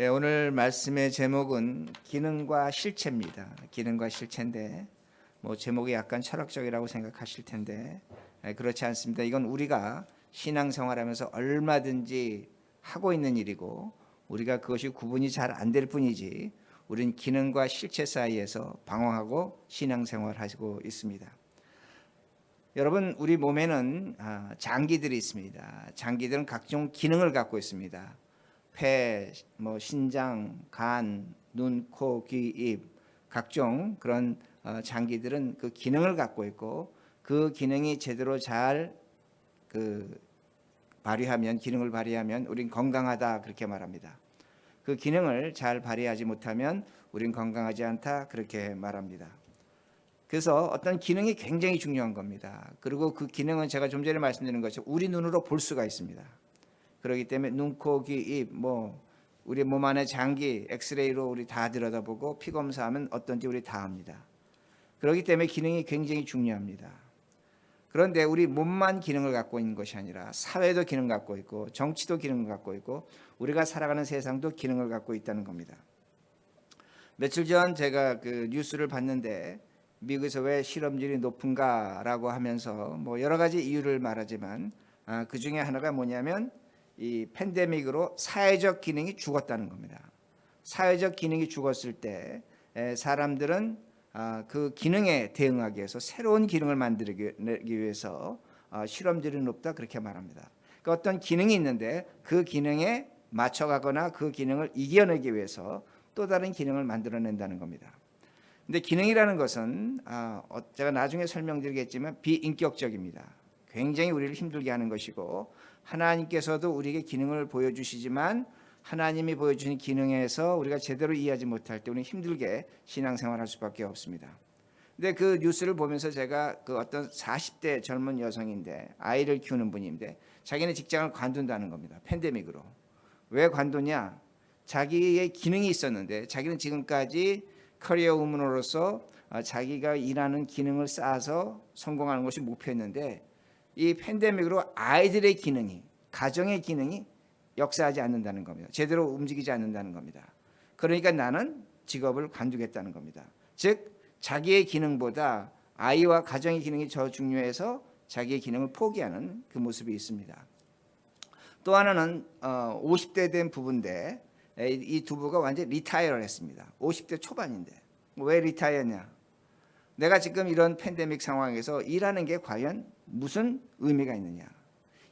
예, 오늘 말씀의 제목은 기능과 실체입니다. 기능과 실체인데 뭐 제목이 약간 철학적이라고 생각하실 텐데 예, 그렇지 않습니다. 이건 우리가 신앙생활하면서 얼마든지 하고 있는 일이고 우리가 그것이 구분이 잘 안 될 뿐이지 우린 기능과 실체 사이에서 방황하고 신앙생활하고 있습니다. 여러분 우리 몸에는 아, 장기들이 있습니다. 장기들은 각종 기능을 갖고 있습니다. 폐, 뭐 신장, 간, 눈, 코, 귀, 입 각종 그런 어, 장기들은 그 기능을 갖고 있고 그 기능이 제대로 잘 그 발휘하면 기능을 발휘하면 우린 건강하다 그렇게 말합니다. 그 기능을 잘 발휘하지 못하면 우린 건강하지 않다 그렇게 말합니다. 그래서 어떤 기능이 굉장히 중요한 겁니다. 그리고 그 기능은 제가 좀 전에 말씀드린 것처럼 우리 눈으로 볼 수가 있습니다. 그렇기 때문에 눈, 코, 귀, 입, 뭐 우리 몸 안의 장기, 엑스레이로 우리 다 들여다보고 피 검사하면 어떤지 우리 다 압니다. 그렇기 때문에 기능이 굉장히 중요합니다. 그런데 우리 몸만 기능을 갖고 있는 것이 아니라 사회도 기능 갖고 있고 정치도 기능을 갖고 있고 우리가 살아가는 세상도 기능을 갖고 있다는 겁니다. 며칠 전 제가 그 뉴스를 봤는데 미국에서 왜 실업률이 높은가라고 하면서 뭐 여러 가지 이유를 말하지만 아, 그 중에 하나가 뭐냐면 이 팬데믹으로 사회적 기능이 죽었다는 겁니다. 사회적 기능이 죽었을 때 에, 사람들은 아, 그 기능에 대응하기 위해서 새로운 기능을 만들기 위해서 아, 실험률이 높다 그렇게 말합니다. 그러니까 어떤 기능이 있는데 그 기능에 맞춰가거나 그 기능을 이겨내기 위해서 또 다른 기능을 만들어낸다는 겁니다. 근데 기능이라는 것은 아, 어, 제가 나중에 설명드리겠지만 비인격적입니다. 굉장히 우리를 힘들게 하는 것이고 하나님께서도 우리에게 기능을 보여주시지만 하나님이 보여주신 기능에서 우리가 제대로 이해하지 못할 때 우리는 힘들게 신앙생활할 수밖에 없습니다. 근데 그 뉴스를 보면서 제가 그 어떤 40대 젊은 여성인데 아이를 키우는 분인데 자기네 직장을 관둔다는 겁니다. 팬데믹으로. 왜 관두냐? 자기의 기능이 있었는데 자기는 지금까지 커리어 우먼으로서 어, 자기가 일하는 기능을 쌓아서 성공하는 것이 목표였는데 이 팬데믹으로 아이들의 기능이 가정의 기능이 역사하지 않는다는 겁니다. 제대로 움직이지 않는다는 겁니다. 그러니까 나는 직업을 관두겠다는 겁니다. 즉 자기의 기능보다 아이와 가정의 기능이 더 중요해서 자기의 기능을 포기하는 그 모습이 있습니다. 또 하나는 어, 50대 된 부부인데 이 두 부가 완전 리타이어를 했습니다. 50대 초반인데 왜 리타이어냐? 내가 지금 이런 팬데믹 상황에서 일하는 게 과연 무슨 의미가 있느냐?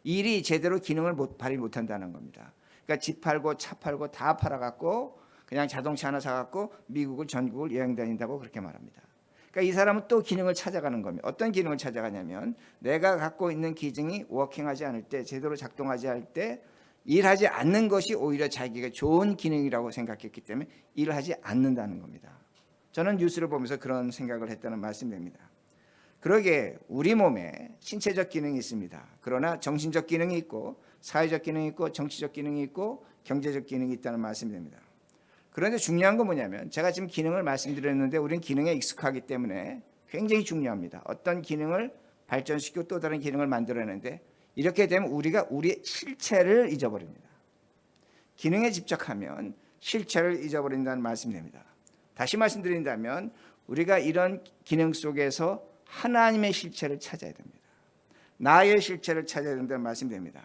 일이 제대로 기능을 못, 발휘 못한다는 겁니다. 그러니까 집 팔고 차 팔고 다 팔아갖고 그냥 자동차 하나 사갖고 미국을 전국을 여행 다닌다고 그렇게 말합니다. 그러니까 이 사람은 또 기능을 찾아가는 겁니다. 어떤 기능을 찾아가냐면 내가 갖고 있는 기능이 워킹하지 않을 때 제대로 작동하지 않을 때 일하지 않는 것이 오히려 자기가 좋은 기능이라고 생각했기 때문에 일하지 않는다는 겁니다. 저는 뉴스를 보면서 그런 생각을 했다는 말씀입니다. 그러게 우리 몸에 신체적 기능이 있습니다. 그러나 정신적 기능이 있고 사회적 기능이 있고 정치적 기능이 있고 경제적 기능이 있다는 말씀입니다. 그런데 중요한 건 뭐냐면 제가 지금 기능을 말씀드렸는데 우리는 기능에 익숙하기 때문에 굉장히 중요합니다. 어떤 기능을 발전시키고 또 다른 기능을 만들어내는데 이렇게 되면 우리가 우리의 실체를 잊어버립니다. 기능에 집착하면 실체를 잊어버린다는 말씀입니다. 다시 말씀드린다면 우리가 이런 기능 속에서 하나님의 실체를 찾아야 됩니다. 나의 실체를 찾아야 된다는 말씀입니다.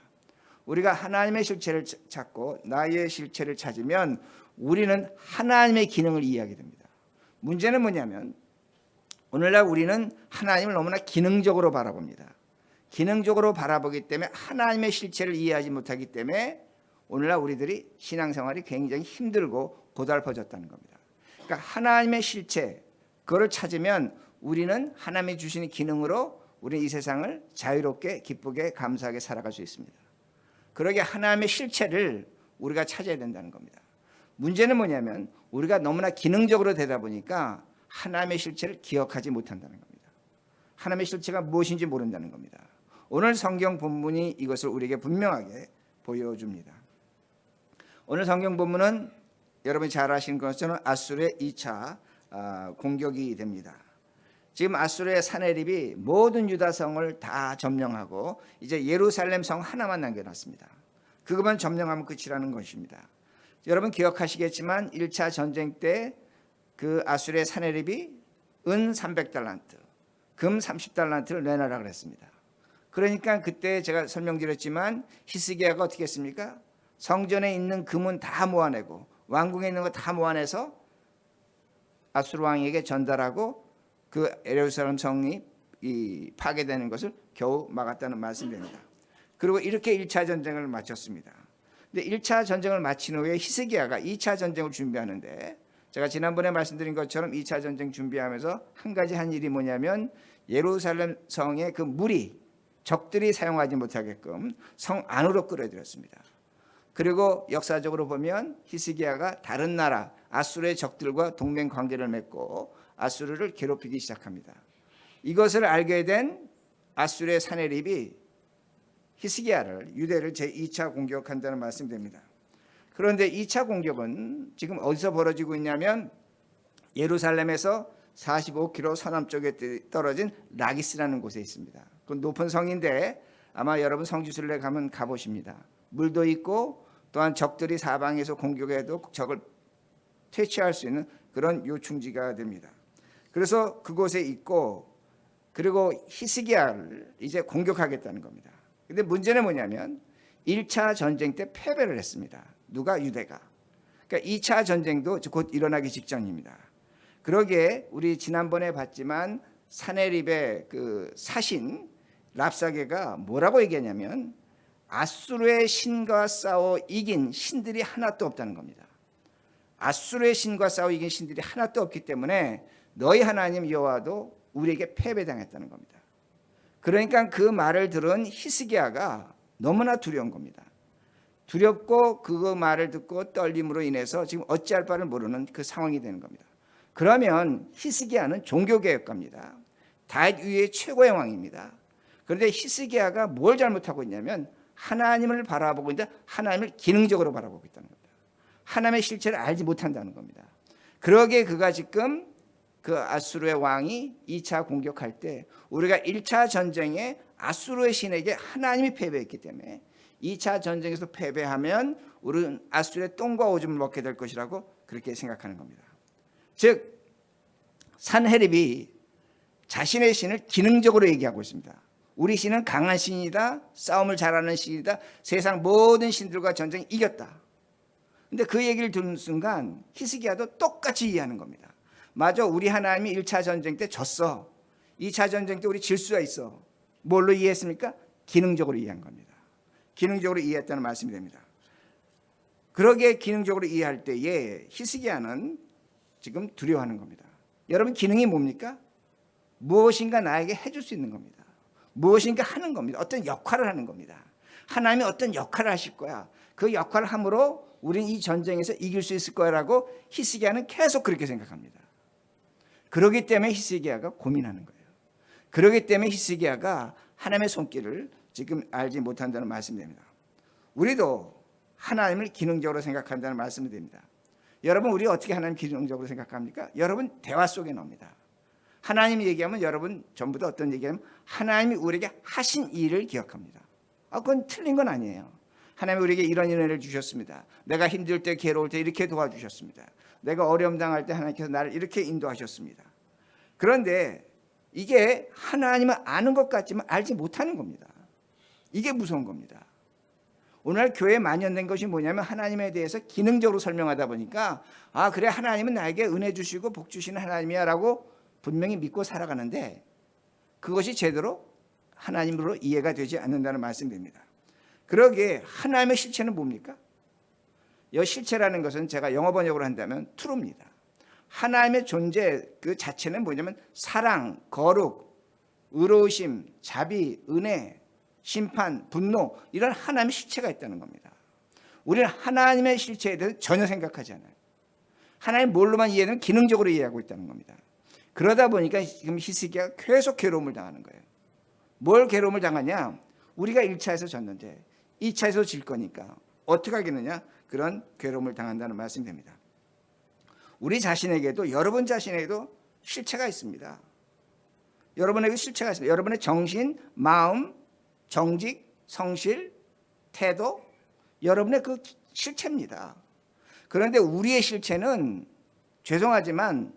우리가 하나님의 실체를 찾고 나의 실체를 찾으면 우리는 하나님의 기능을 이해하게 됩니다. 문제는 뭐냐면 오늘날 우리는 하나님을 너무나 기능적으로 바라봅니다. 기능적으로 바라보기 때문에 하나님의 실체를 이해하지 못하기 때문에 오늘날 우리들이 신앙생활이 굉장히 힘들고 고달퍼졌다는 겁니다. 그러니까 하나님의 실체 그거를 찾으면 우리는 하나님이 주시는 기능으로 우리 이 세상을 자유롭게 기쁘게 감사하게 살아갈 수 있습니다. 그러게 하나님의 실체를 우리가 찾아야 된다는 겁니다. 문제는 뭐냐면 우리가 너무나 기능적으로 되다 보니까 하나님의 실체를 기억하지 못한다는 겁니다. 하나님의 실체가 무엇인지 모른다는 겁니다. 오늘 성경 본문이 이것을 우리에게 분명하게 보여줍니다. 오늘 성경 본문은 여러분이 잘 아시는 것처럼 아수르의 2차 아, 공격이 됩니다. 지금 아수르의 사내립이 모든 유다성을 다 점령하고 이제 예루살렘 성 하나만 남겨놨습니다. 그것만 점령하면 끝이라는 것입니다. 여러분 기억하시겠지만 1차 전쟁 때 그 아수르의 사내립이 은 300달란트, 금 30달란트를 내놔라 그랬습니다. 그러니까 그때 제가 설명드렸지만 히스기야가 어떻게 했습니까? 성전에 있는 금은 다 모아내고 왕궁에 있는 거 다 모아내서 아수르 왕에게 전달하고 그 에루살렘 성이 이 파괴되는 것을 겨우 막았다는 말씀입니다. 그리고 이렇게 1차 전쟁을 마쳤습니다. 근데 1차 전쟁을 마친 후에 히스기야가 2차 전쟁을 준비하는데 제가 지난번에 말씀드린 것처럼 2차 전쟁 준비하면서 한 가지 한 일이 뭐냐면 예루살렘 성의 그 물이 적들이 사용하지 못하게끔 성 안으로 끌어들였습니다. 그리고 역사적으로 보면 히스기야가 다른 나라 아수르의 적들과 동맹 관계를 맺고 아수르를 괴롭히기 시작합니다. 이것을 알게 된 아수르의 사내립이 히스기야를 유대를 제 2차 공격한다는 말씀됩니다. 그런데 2차 공격은 지금 어디서 벌어지고 있냐면 예루살렘에서 45km 서남쪽에 떨어진 라기스라는 곳에 있습니다. 그 높은 성인데 아마 여러분 성지순례 가면 가보십니다. 물도 있고 또한 적들이 사방에서 공격해도 적을 퇴치할 수 있는 그런 요충지가 됩니다. 그래서 그곳에 있고 그리고 히스기야를 이제 공격하겠다는 겁니다. 근데 문제는 뭐냐면 1차 전쟁 때 패배를 했습니다. 누가 유대가. 그러니까 2차 전쟁도 곧 일어나기 직전입니다. 그러기에 우리 지난번에 봤지만 사내립의 그 사신 랍사게가 뭐라고 얘기하냐면 아수르의 신과 싸워 이긴 신들이 하나도 없다는 겁니다. 아수르의 신과 싸워 이긴 신들이 하나도 없기 때문에 너희 하나님 여호와도 우리에게 패배당했다는 겁니다. 그러니까 그 말을 들은 히스기야가 너무나 두려운 겁니다. 두렵고 그 말을 듣고 떨림으로 인해서 지금 어찌할 바를 모르는 그 상황이 되는 겁니다. 그러면 히스기야는 종교개혁가입니다. 다윗 위의 최고의 왕입니다. 그런데 히스기야가 뭘 잘못하고 있냐면 하나님을 바라보고 있는데 하나님을 기능적으로 바라보고 있다는 겁니다. 하나님의 실체를 알지 못한다는 겁니다. 그러기에 그가 지금 그 아수르의 왕이 2차 공격할 때 우리가 1차 전쟁에 아수르의 신에게 하나님이 패배했기 때문에 2차 전쟁에서 패배하면 우리는 아수르의 똥과 오줌을 먹게 될 것이라고 그렇게 생각하는 겁니다. 즉 산헤립이 자신의 신을 기능적으로 얘기하고 있습니다. 우리 신은 강한 신이다. 싸움을 잘하는 신이다. 세상 모든 신들과 전쟁 이겼다. 근데 그 얘기를 듣는 순간 히스기야도 똑같이 이해하는 겁니다. 맞아. 우리 하나님이 1차 전쟁 때 졌어. 2차 전쟁 때 우리 질 수가 있어. 뭘로 이해했습니까? 기능적으로 이해한 겁니다. 기능적으로 이해했다는 말씀이 됩니다. 그러게 기능적으로 이해할 때에 히스기야는 지금 두려워하는 겁니다. 여러분 기능이 뭡니까? 무엇인가 나에게 해줄 수 있는 겁니다. 무엇인가 하는 겁니다. 어떤 역할을 하는 겁니다. 하나님이 어떤 역할을 하실 거야. 그 역할을 함으로 우리는 이 전쟁에서 이길 수 있을 거라고 히스기야는 계속 그렇게 생각합니다. 그러기 때문에 히스기야가 고민하는 거예요. 그러기 때문에 히스기야가 하나님의 손길을 지금 알지 못한다는 말씀이 됩니다. 우리도 하나님을 기능적으로 생각한다는 말씀이 됩니다. 여러분 우리 어떻게 하나님 기능적으로 생각합니까? 여러분 대화 속에 넣습니다. 하나님 얘기하면 여러분 전부 다 어떤 얘기하면 하나님이 우리에게 하신 일을 기억합니다. 아, 그건 틀린 건 아니에요. 하나님이 우리에게 이런 은혜를 주셨습니다. 내가 힘들 때 괴로울 때 이렇게 도와주셨습니다. 내가 어려움 당할 때 하나님께서 나를 이렇게 인도하셨습니다. 그런데 이게 하나님을 아는 것 같지만 알지 못하는 겁니다. 이게 무서운 겁니다. 오늘 교회에 만연된 것이 뭐냐면 하나님에 대해서 기능적으로 설명하다 보니까 아 그래 하나님은 나에게 은혜 주시고 복 주시는 하나님이야라고 분명히 믿고 살아가는데 그것이 제대로 하나님으로 이해가 되지 않는다는 말씀입니다. 그러기에 하나님의 실체는 뭡니까? 이 실체라는 것은 제가 영어 번역으로 한다면 true입니다. 하나님의 존재 그 자체는 뭐냐면 사랑, 거룩, 의로우심, 자비, 은혜, 심판, 분노 이런 하나님의 실체가 있다는 겁니다. 우리는 하나님의 실체에 대해서 전혀 생각하지 않아요. 하나님 뭘로만 이해하면 기능적으로 이해하고 있다는 겁니다. 그러다 보니까 지금 히스기야가 계속 괴로움을 당하는 거예요. 뭘 괴로움을 당하냐? 우리가 1차에서 졌는데 2차에서 질 거니까 어떻게 하겠느냐? 그런 괴로움을 당한다는 말씀이 됩니다. 우리 자신에게도 여러분 자신에게도 실체가 있습니다. 여러분에게 실체가 있습니다. 여러분의 정신, 마음, 정직, 성실, 태도, 여러분의 그 실체입니다. 그런데 우리의 실체는 죄송하지만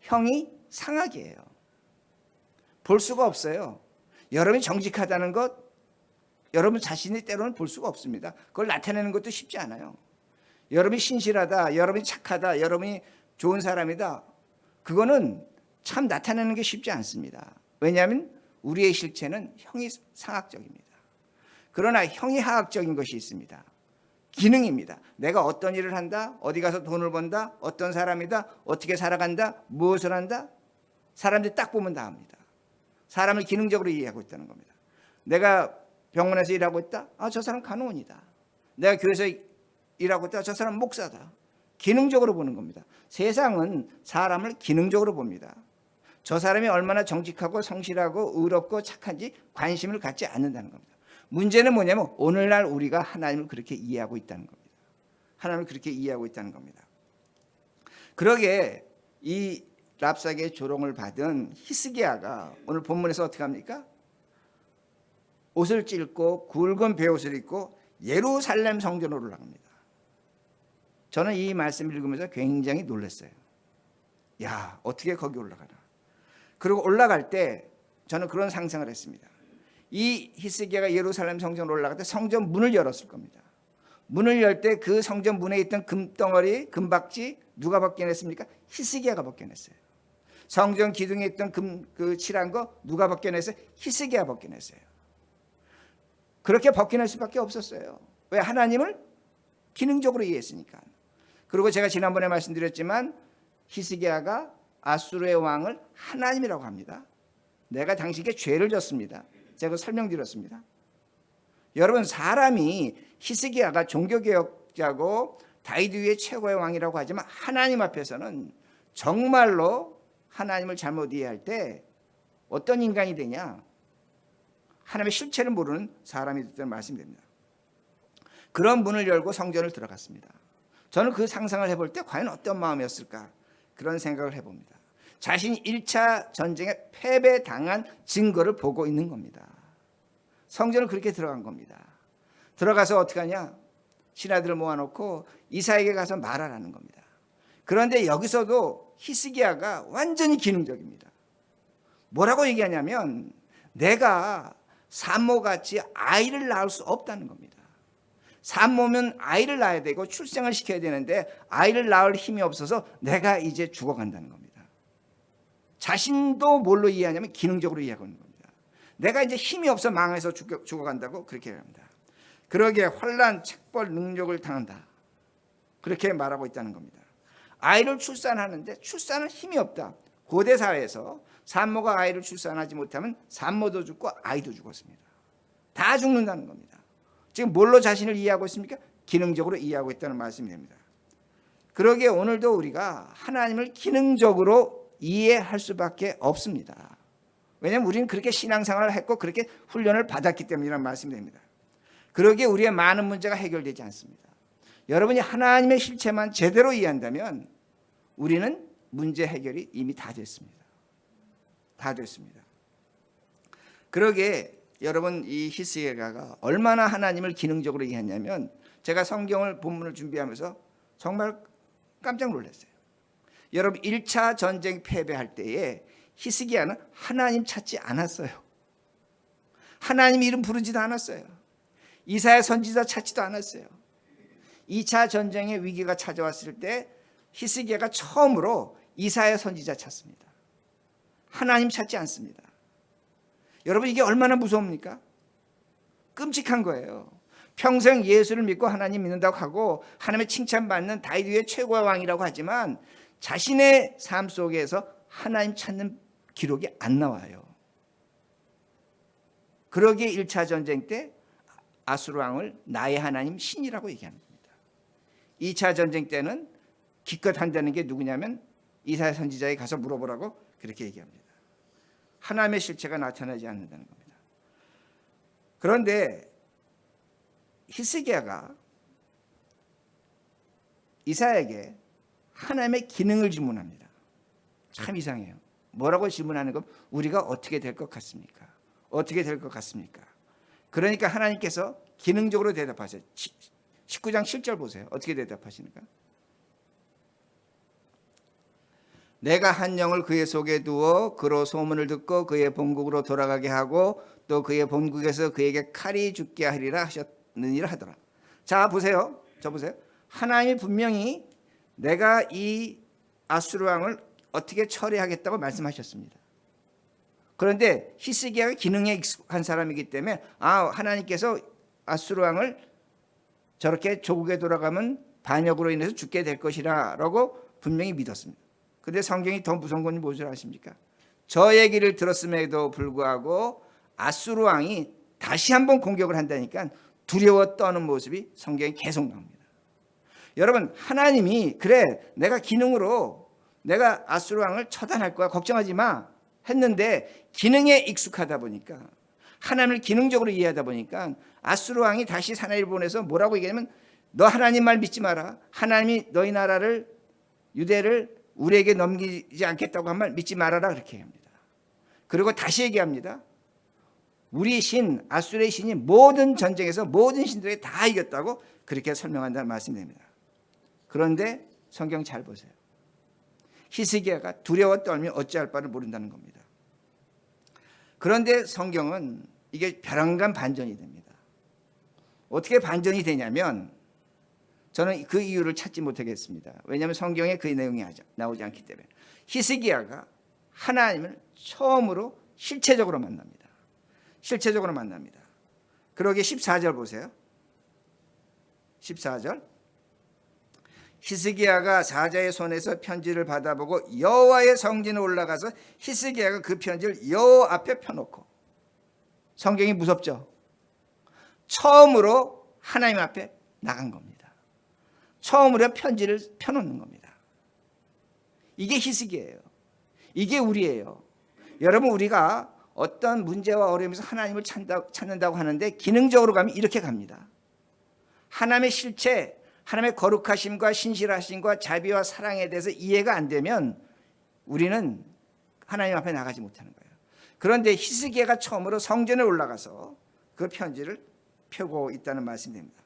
형이 상하게예요. 볼 수가 없어요. 여러분이 정직하다는 것 여러분 자신이 때로는 볼 수가 없습니다. 그걸 나타내는 것도 쉽지 않아요. 여러분이 신실하다, 여러분이 착하다, 여러분이 좋은 사람이다. 그거는 참 나타내는 게 쉽지 않습니다. 왜냐하면 우리의 실체는 형이 상학적입니다. 그러나 형이 하학적인 것이 있습니다. 기능입니다. 내가 어떤 일을 한다, 어디 가서 돈을 번다, 어떤 사람이다, 어떻게 살아간다, 무엇을 한다. 사람들이 딱 보면 다 압니다. 사람을 기능적으로 이해하고 있다는 겁니다. 내가 병원에서 일하고 있다, 아, 저 사람 간호원이다. 내가 교회에서 일하고 있다, 저 사람 목사다. 기능적으로 보는 겁니다. 세상은 사람을 기능적으로 봅니다. 저 사람이 얼마나 정직하고 성실하고 의롭고 착한지 관심을 갖지 않는다는 겁니다. 문제는 뭐냐면 오늘날 우리가 하나님을 그렇게 이해하고 있다는 겁니다. 하나님을 그렇게 이해하고 있다는 겁니다. 그러게 이 랍사계 조롱을 받은 히스기야가 오늘 본문에서 어떻게 합니까? 옷을 찢고 굵은 베옷을 입고 예루살렘 성전으로 올라갑니다. 저는 이 말씀을 읽으면서 굉장히 놀랐어요. 야, 어떻게 거기 올라가나? 그리고 올라갈 때 저는 그런 상상을 했습니다. 이 히스기야가 예루살렘 성전으로 올라갈 때 성전 문을 열었을 겁니다. 문을 열 때 그 성전 문에 있던 금덩어리, 금박지 누가 벗겨냈습니까? 히스기야가 벗겨냈어요. 성전 기둥에 있던 금 그 칠한 거 누가 벗겨냈어요? 히스기야 벗겨냈어요. 그렇게 벗겨낼 수밖에 없었어요. 왜 하나님을 기능적으로 이해했으니까. 그리고 제가 지난번에 말씀드렸지만 히스기야가 아수르의 왕을 하나님이라고 합니다. 내가 당신에게 죄를 졌습니다. 제가 설명드렸습니다. 여러분 사람이 히스기야가 종교개혁자고 다윗 위의 최고의 왕이라고 하지만 하나님 앞에서는 정말로 하나님을 잘못 이해할 때 어떤 인간이 되냐? 하나님의 실체를 모르는 사람이 됐다는 말씀이 됩니다. 그런 문을 열고 성전을 들어갔습니다. 저는 그 상상을 해볼 때 과연 어떤 마음이었을까? 그런 생각을 해봅니다. 자신이 1차 전쟁에 패배당한 증거를 보고 있는 겁니다. 성전을 그렇게 들어간 겁니다. 들어가서 어떻게 하냐? 신하들을 모아놓고 이사에게 가서 말하라는 겁니다. 그런데 여기서도 히스기야가 완전히 기능적입니다. 뭐라고 얘기하냐면 내가 산모같이 아이를 낳을 수 없다는 겁니다. 산모면 아이를 낳아야 되고 출생을 시켜야 되는데 아이를 낳을 힘이 없어서 내가 이제 죽어간다는 겁니다. 자신도 뭘로 이해하냐면 기능적으로 이해하는 겁니다. 내가 이제 힘이 없어 망해서 죽어, 죽어간다고 그렇게 합니다. 그러기에 환란, 책벌, 능력을 당한다. 그렇게 말하고 있다는 겁니다. 아이를 출산하는데 출산은 힘이 없다. 고대 사회에서 산모가 아이를 출산하지 못하면 산모도 죽고 아이도 죽었습니다. 다 죽는다는 겁니다. 지금 뭘로 자신을 이해하고 있습니까? 기능적으로 이해하고 있다는 말씀이 됩니다. 그러기에 오늘도 우리가 하나님을 기능적으로 이해할 수밖에 없습니다. 왜냐하면 우리는 그렇게 신앙생활을 했고 그렇게 훈련을 받았기 때문이라는 말씀이 됩니다. 그러기에 우리의 많은 문제가 해결되지 않습니다. 여러분이 하나님의 실체만 제대로 이해한다면 우리는 문제 해결이 이미 다 됐습니다. 다 됐습니다. 그러게 여러분 이 히스기야가 얼마나 하나님을 기능적으로 이해했냐면 제가 성경을 본문을 준비하면서 정말 깜짝 놀랐어요. 여러분 1차 전쟁 패배할 때에 히스기야는 하나님 찾지 않았어요. 하나님 이름 부르지도 않았어요. 이사야 선지자 찾지도 않았어요. 2차 전쟁의 위기가 찾아왔을 때 히스기야가 처음으로 이사야 선지자 찾습니다. 하나님 찾지 않습니다. 여러분 이게 얼마나 무섭습니까? 끔찍한 거예요. 평생 예수를 믿고 하나님 믿는다고 하고 하나님의 칭찬받는 다윗 위의 최고의 왕이라고 하지만 자신의 삶 속에서 하나님 찾는 기록이 안 나와요. 그러기에 1차 전쟁 때 아수르 왕을 나의 하나님 신이라고 얘기하는 겁니다. 2차 전쟁 때는 기껏 한다는 게 누구냐면 이사야 선지자에 가서 물어보라고 그렇게 얘기합니다. 하나님의 실체가 나타나지 않는다는 겁니다. 그런데 히스기야가 이사야에게 하나님의 기능을 질문합니다. 참 이상해요. 뭐라고 질문하는 건 우리가 어떻게 될 것 같습니까? 어떻게 될 것 같습니까? 그러니까 하나님께서 기능적으로 대답하세요. 19장 7절 보세요. 어떻게 대답하시는가? 내가 한 영을 그의 속에 두어 그로 소문을 듣고 그의 본국으로 돌아가게 하고 또 그의 본국에서 그에게 칼이 죽게 하리라 하셨느니라 하더라. 자 보세요. 저 보세요. 하나님이 분명히 내가 이 아수르 왕을 어떻게 처리하겠다고 말씀하셨습니다. 그런데 히스기야가 기능에 익숙한 사람이기 때문에 아 하나님께서 아수르 왕을 저렇게 조국에 돌아가면 반역으로 인해서 죽게 될 것이라라고 분명히 믿었습니다. 근데 성경이 더 무서운 건 무엇을 아십니까? 저 얘기를 들었음에도 불구하고 아수르 왕이 다시 한번 공격을 한다니까 두려워 떠는 모습이 성경에 계속 나옵니다. 여러분 하나님이 그래 내가 기능으로 내가 아수르 왕을 처단할 거야 걱정하지 마 했는데 기능에 익숙하다 보니까 하나님을 기능적으로 이해하다 보니까 아수르 왕이 다시 사나이를 보내서 뭐라고 얘기하냐면 너 하나님 말 믿지 마라 하나님이 너희 나라를 유대를 우리에게 넘기지 않겠다고 한 말 믿지 말아라 그렇게 합니다. 그리고 다시 얘기합니다. 우리 신 아수르의 신이 모든 전쟁에서 모든 신들에게 다 이겼다고 그렇게 설명한다는 말씀입니다. 그런데 성경 잘 보세요. 히스기야가 두려워 떨며 어찌할 바를 모른다는 겁니다. 그런데 성경은 이게 벼랑간 반전이 됩니다. 어떻게 반전이 되냐면 저는 그 이유를 찾지 못하겠습니다. 왜냐하면 성경에 그 내용이 나오지 않기 때문에 히스기야가 하나님을 처음으로 실체적으로 만납니다. 실체적으로 만납니다. 그러게 14절 보세요. 14절 히스기야가 사자의 손에서 편지를 받아보고 여호와의 성전에 올라가서 히스기야가 그 편지를 여호와 앞에 펴놓고 성경이 무섭죠. 처음으로 하나님 앞에 나간 겁니다. 처음으로 편지를 펴놓는 겁니다. 이게 희석이에요. 이게 우리예요. 여러분 우리가 어떤 문제와 어려움에서 하나님을 찾는다, 찾는다고 하는데 기능적으로 가면 이렇게 갑니다. 하나님의 실체, 하나님의 거룩하심과 신실하심과 자비와 사랑에 대해서 이해가 안 되면 우리는 하나님 앞에 나가지 못하는 거예요. 그런데 히스기야가 처음으로 성전에 올라가서 그 편지를 펴고 있다는 말씀입니다.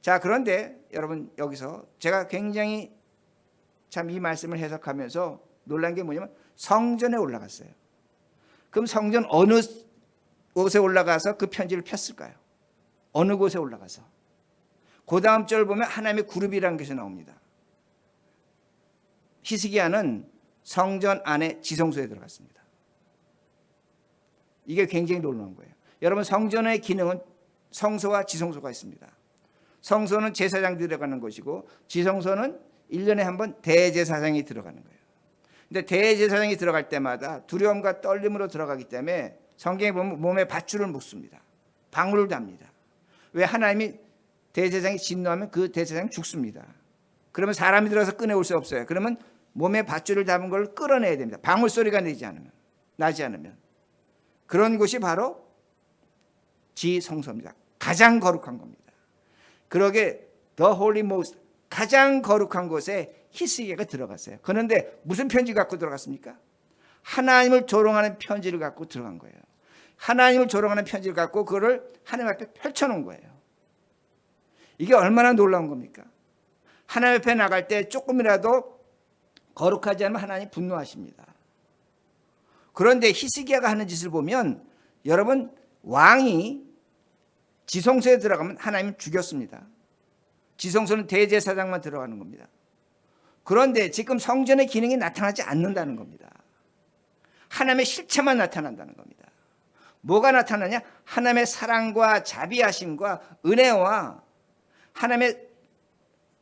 자, 그런데 여러분 여기서 제가 굉장히 참 이 말씀을 해석하면서 놀란 게 뭐냐면 성전에 올라갔어요. 그럼 성전 어느 곳에 올라가서 그 편지를 폈을까요? 어느 곳에 올라가서? 그 다음 절 보면 하나님의 그룹이라는 것이 나옵니다. 히스기야는 성전 안에 지성소에 들어갔습니다. 이게 굉장히 놀라운 거예요. 여러분 성전의 기능은 성소와 지성소가 있습니다. 성소는 제사장 들어가는 것이고 지성소는 1년에 한 번 대제사장이 들어가는 거예요. 근데 대제사장이 들어갈 때마다 두려움과 떨림으로 들어가기 때문에 성경에 보면 몸에 밧줄을 묶습니다. 방울을 답니다. 왜 하나님이 대제사장이 진노하면 그 대제사장이 죽습니다. 그러면 사람이 들어서 꺼내올 수 없어요. 그러면 몸에 밧줄을 잡은 걸 끌어내야 됩니다. 방울 소리가 나지 않으면 나지 않으면 그런 곳이 바로 지성소입니다. 가장 거룩한 겁니다. 그러게 The Holy Most 가장 거룩한 곳에 히스기야가 들어갔어요. 그런데 무슨 편지 갖고 들어갔습니까? 하나님을 조롱하는 편지를 갖고 들어간 거예요. 하나님을 조롱하는 편지를 갖고 그거를 하나님 앞에 펼쳐놓은 거예요. 이게 얼마나 놀라운 겁니까? 하나님 앞에 나갈 때 조금이라도 거룩하지 않으면 하나님 분노하십니다. 그런데 히스기야가 하는 짓을 보면 여러분 왕이 지성소에 들어가면 하나님 죽였습니다. 지성소는 대제사장만 들어가는 겁니다. 그런데 지금 성전의 기능이 나타나지 않는다는 겁니다. 하나님의 실체만 나타난다는 겁니다. 뭐가 나타나냐? 하나님의 사랑과 자비하심과 은혜와 하나님의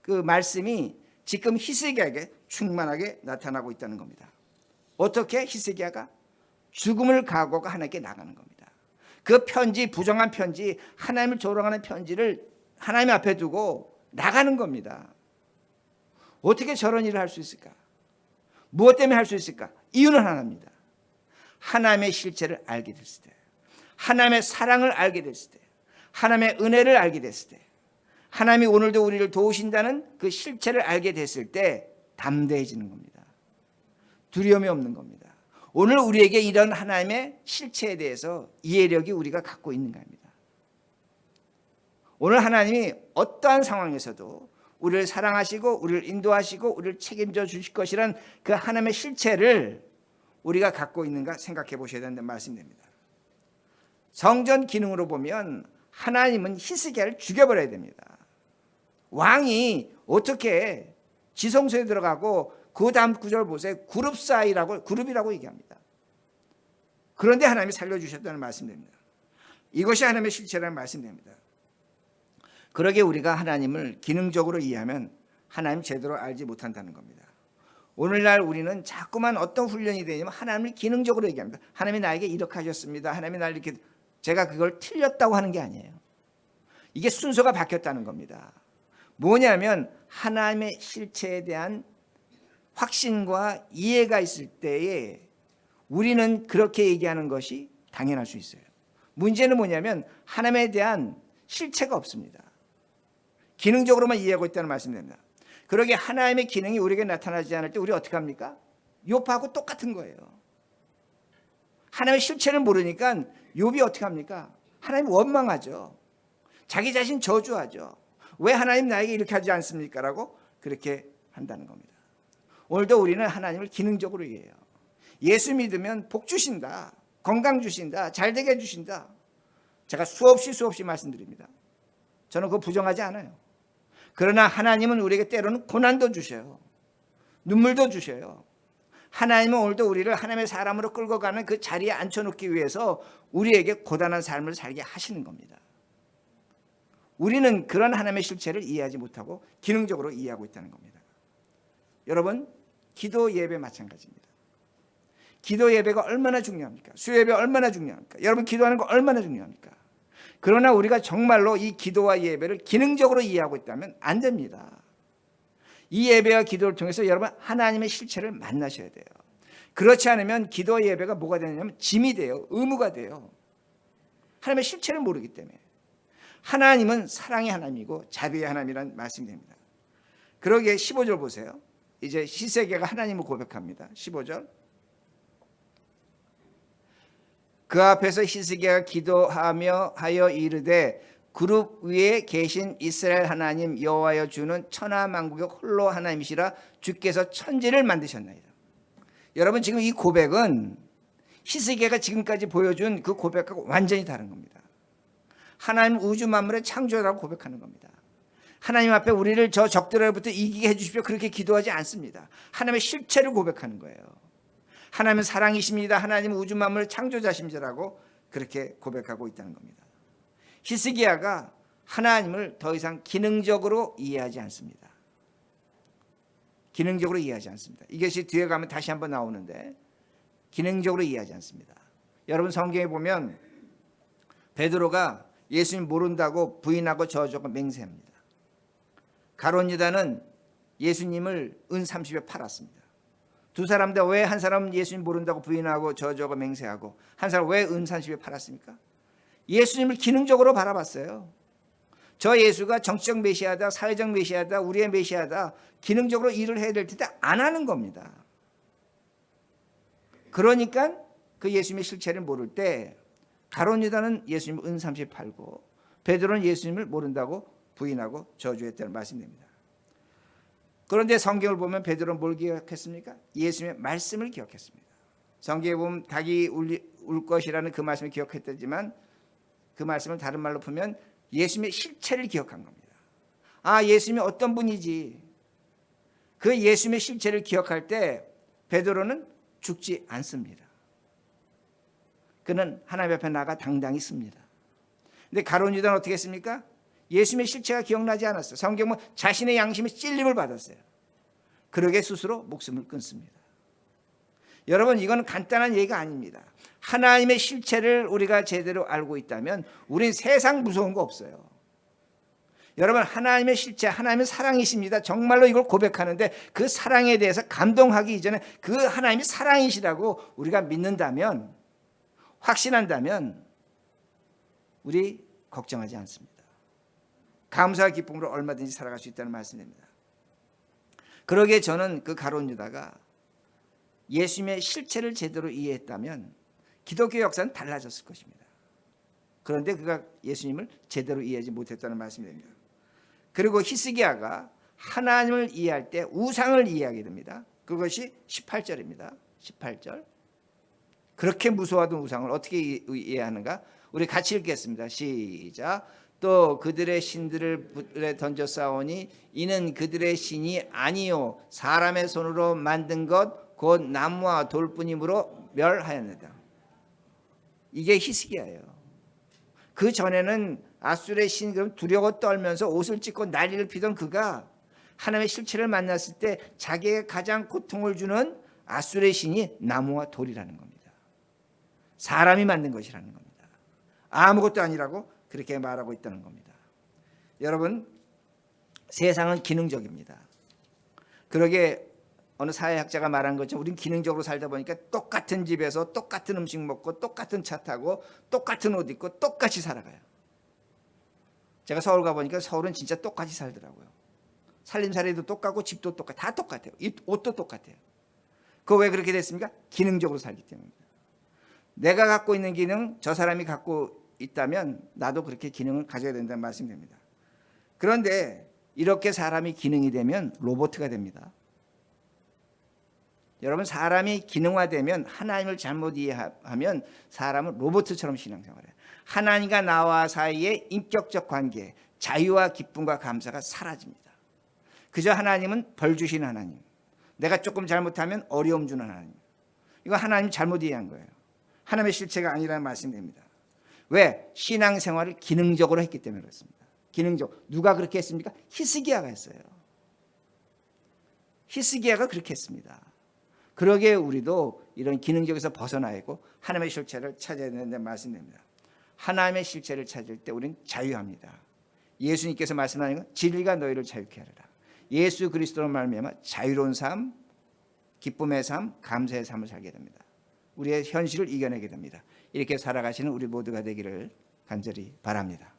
그 말씀이 지금 히스기야에게 충만하게 나타나고 있다는 겁니다. 어떻게 히스기야가 죽음을 각오가 하나님께 나가는 겁니다. 그 편지 부정한 편지 하나님을 조롱하는 편지를 하나님 앞에 두고 나가는 겁니다. 어떻게 저런 일을 할 수 있을까? 무엇 때문에 할 수 있을까? 이유는 하나입니다. 하나님의 실체를 알게 됐을 때, 하나님의 사랑을 알게 됐을 때, 하나님의 은혜를 알게 됐을 때, 하나님이 오늘도 우리를 도우신다는 그 실체를 알게 됐을 때 담대해지는 겁니다. 두려움이 없는 겁니다. 오늘 우리에게 이런 하나님의 실체에 대해서 이해력이 우리가 갖고 있는가 합니다. 오늘 하나님이 어떠한 상황에서도 우리를 사랑하시고 우리를 인도하시고 우리를 책임져 주실 것이란 그 하나님의 실체를 우리가 갖고 있는가 생각해 보셔야 된다는 말씀입니다. 성전 기능으로 보면 하나님은 히스기야를 죽여버려야 됩니다. 왕이 어떻게 지성소에 들어가고 그 다음 구절 보세요. 그룹 사이라고 그룹이라고 얘기합니다. 그런데 하나님이 살려주셨다는 말씀입니다. 이것이 하나님의 실체라는 말씀입니다. 그러게 우리가 하나님을 기능적으로 이해하면 하나님 제대로 알지 못한다는 겁니다. 오늘날 우리는 자꾸만 어떤 훈련이 되냐면 하나님을 기능적으로 얘기합니다. 하나님이 나에게 이렇게 하셨습니다. 하나님이 나를 이렇게 제가 그걸 틀렸다고 하는 게 아니에요. 이게 순서가 바뀌었다는 겁니다. 뭐냐면 하나님의 실체에 대한 확신과 이해가 있을 때에 우리는 그렇게 얘기하는 것이 당연할 수 있어요. 문제는 뭐냐면 하나님에 대한 실체가 없습니다. 기능적으로만 이해하고 있다는 말씀입니다. 그러게 하나님의 기능이 우리에게 나타나지 않을 때 우리 어떻게 합니까? 욥하고 똑같은 거예요. 하나님의 실체를 모르니까 욥이 어떻게 합니까? 하나님 원망하죠. 자기 자신 저주하죠. 왜 하나님 나에게 이렇게 하지 않습니까? 라고 그렇게 한다는 겁니다. 오늘도 우리는 하나님을 기능적으로 이해해요. 예수 믿으면 복 주신다. 건강 주신다. 잘 되게 해 주신다. 제가 수없이 수없이 말씀드립니다. 저는 그거 부정하지 않아요. 그러나 하나님은 우리에게 때로는 고난도 주셔요. 눈물도 주셔요. 하나님은 오늘도 우리를 하나님의 사람으로 끌고 가는 그 자리에 앉혀놓기 위해서 우리에게 고단한 삶을 살게 하시는 겁니다. 우리는 그런 하나님의 실체를 이해하지 못하고 기능적으로 이해하고 있다는 겁니다. 여러분, 기도 예배 마찬가지입니다. 기도 예배가 얼마나 중요합니까? 수요 예배 얼마나 중요합니까? 여러분 기도하는 거 얼마나 중요합니까? 그러나 우리가 정말로 이 기도와 예배를 기능적으로 이해하고 있다면 안 됩니다. 이 예배와 기도를 통해서 여러분 하나님의 실체를 만나셔야 돼요. 그렇지 않으면 기도와 예배가 뭐가 되냐면 짐이 돼요. 의무가 돼요. 하나님의 실체를 모르기 때문에. 하나님은 사랑의 하나님이고 자비의 하나님이라는 말씀이 됩니다. 그러기에 15절 보세요. 이제 시세계가 하나님을 고백합니다. 15절. 그 앞에서 히스기야가 기도하며 하여 이르되 그룹 위에 계신 이스라엘 하나님 여호와여 주는 천하 만국의 홀로 하나님이시라 주께서 천지를 만드셨나이다. 여러분 지금 이 고백은 히스기야가 지금까지 보여준 그 고백하고 완전히 다른 겁니다. 하나님 우주 만물의 창조라고 고백하는 겁니다. 하나님 앞에 우리를 저 적들로부터 이기게 해주십시오. 그렇게 기도하지 않습니다. 하나님의 실체를 고백하는 거예요. 하나님은 사랑이십니다. 하나님은 우주 만물의 창조자십니다라고 그렇게 고백하고 있다는 겁니다. 히스기야가 하나님을 더 이상 기능적으로 이해하지 않습니다. 기능적으로 이해하지 않습니다. 이것이 뒤에 가면 다시 한번 나오는데 기능적으로 이해하지 않습니다. 여러분 성경에 보면 베드로가 예수님 모른다고 부인하고 저저고 맹세합니다. 가론 유다는 예수님을 은 30에 팔았습니다. 두 사람 다 왜 한 사람은 예수님 모른다고 부인하고 저저고 맹세하고 한 사람 왜 은 30에 팔았습니까? 예수님을 기능적으로 바라봤어요. 저 예수가 정치적 메시아다, 사회적 메시아다, 우리의 메시아다, 기능적으로 일을 해야 될 텐데 안 하는 겁니다. 그러니까 그 예수님의 실체를 모를 때 가론 유다는 예수님을 은삼시 팔고 베드로는 예수님을 모른다고 부인하고 저주했다는 말씀입니다. 그런데 성경을 보면 베드로는 뭘 기억했습니까? 예수님의 말씀을 기억했습니다. 성경에 보면 닭이 울, 울 것이라는 그 말씀을 기억했지만 그 말씀을 다른 말로 풀면 예수님의 실체를 기억한 겁니다. 아, 예수님이 어떤 분이지. 그 예수님의 실체를 기억할 때 베드로는 죽지 않습니다. 그는 하나님 앞에 나가 당당히 씁니다. 근데 가론 유다는 어떻게 했습니까? 예수님의 실체가 기억나지 않았어요. 성경은 자신의 양심에 찔림을 받았어요. 그러게 스스로 목숨을 끊습니다. 여러분 이건 간단한 얘기가 아닙니다. 하나님의 실체를 우리가 제대로 알고 있다면 우린 세상 무서운 거 없어요. 여러분 하나님의 실체 하나님은 사랑이십니다. 정말로 이걸 고백하는데 그 사랑에 대해서 감동하기 이전에 그 하나님이 사랑이시라고 우리가 믿는다면 확신한다면 우리 걱정하지 않습니다. 감사와 기쁨으로 얼마든지 살아갈 수 있다는 말씀입니다. 그러기에 저는 그 가론 유다가 예수님의 실체를 제대로 이해했다면 기독교 역사는 달라졌을 것입니다. 그런데 그가 예수님을 제대로 이해하지 못했다는 말씀입니다. 그리고 히스기야가 하나님을 이해할 때 우상을 이해하게 됩니다. 그것이 18절입니다. 18절. 그렇게 무서워하던 우상을 어떻게 이- 이해하는가? 우리 같이 읽겠습니다. 시작. 또 그들의 신들을 불에 던져 싸우니 이는 그들의 신이 아니요 사람의 손으로 만든 것 곧 나무와 돌뿐이므로 멸하였느다. 이게 히스기야예요. 그 전에는 아수르의 신 그럼 두려워 떨면서 옷을 찢고 난리를 피던 그가 하나님의 실체를 만났을 때 자기에게 가장 고통을 주는 아수르의 신이 나무와 돌이라는 겁니다. 사람이 만든 것이라는 겁니다. 아무것도 아니라고 그렇게 말하고 있다는 겁니다. 여러분 세상은 기능적입니다. 그러게 어느 사회학자가 말한 것처럼 우린 기능적으로 살다 보니까 똑같은 집에서 똑같은 음식 먹고 똑같은 차 타고 똑같은 옷 입고 똑같이 살아가요. 제가 서울 가 보니까 서울은 진짜 똑같이 살더라고요. 살림살이도 똑같고 집도 똑같, 다 똑같아요. 이 옷도 똑같아요. 그거 왜 그렇게 됐습니까? 기능적으로 살기 때문입니다. 내가 갖고 있는 기능 저 사람이 갖고 있다면 나도 그렇게 기능을 가져야 된다는 말씀입니다. 그런데 이렇게 사람이 기능이 되면 로봇가 됩니다. 여러분 사람이 기능화되면 하나님을 잘못 이해하면 사람은 로봇처럼 신앙생활해요. 하나님과 나와 사이의 인격적 관계, 자유와 기쁨과 감사가 사라집니다. 그저 하나님은 벌 주신 하나님. 내가 조금 잘못하면 어려움 주는 하나님. 이거 하나님 잘못 이해한 거예요. 하나님의 실체가 아니라는 말씀입니다. 왜? 신앙생활을 기능적으로 했기 때문에 그렇습니다. 기능적. 누가 그렇게 했습니까? 히스기야가 했어요. 히스기야가 그렇게 했습니다. 그러기에 우리도 이런 기능적에서 벗어나야 하고 하나님의 실체를 찾아야 된다는 말씀입니다. 하나님의 실체를 찾을 때 우리는 자유합니다. 예수님께서 말씀하는 건 진리가 너희를 자유케 하리라. 예수 그리스도로 말미암아 자유로운 삶, 기쁨의 삶, 감사의 삶을 살게 됩니다. 우리의 현실을 이겨내게 됩니다. 이렇게 살아가시는 우리 모두가 되기를 간절히 바랍니다.